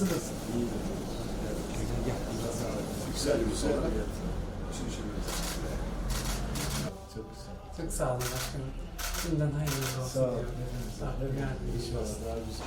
Nasılsınız? Güzel güzel. Çok güzel. Çok sağ olun başkanım. Şimdiden hayırlı olsun. Sağ olun. diyorum. Sağ olun. Geldiniz. İnşallah daha güzel.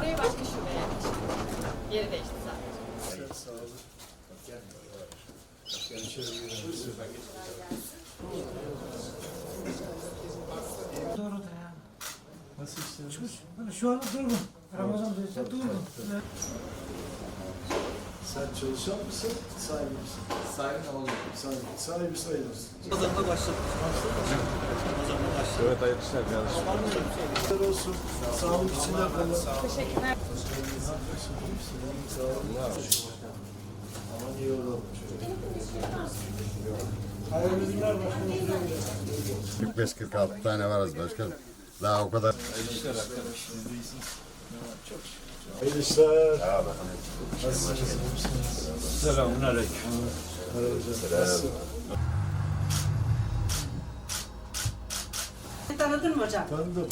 Oraya başka şubeye yerleştirdim. Yeri değişti zaten. Sen sağ olun. Doğru da ya. Nasıl işlerimiz? Şu an durgun. Ramazan duysa durgun. Sen çalışan mısın? Sahibi misin? Sahibi oluyor. Sahibi, sahibi sayılırsın. Ramazan'da başladık. Ramazan'da başladık. Evet hayırlı işler kardeşim. Güzel olsun. Sağlık içinde kalın. Teşekkürler. Sağ olun. Aman iyi olalım. Hayırlı günler başkanım. 45-46 tane varız başkanım. Daha o kadar. Hayırlı işler. Hayırlı işler. Nasılsınız? Selam. Tanıdın mı hocam? Tanıdım.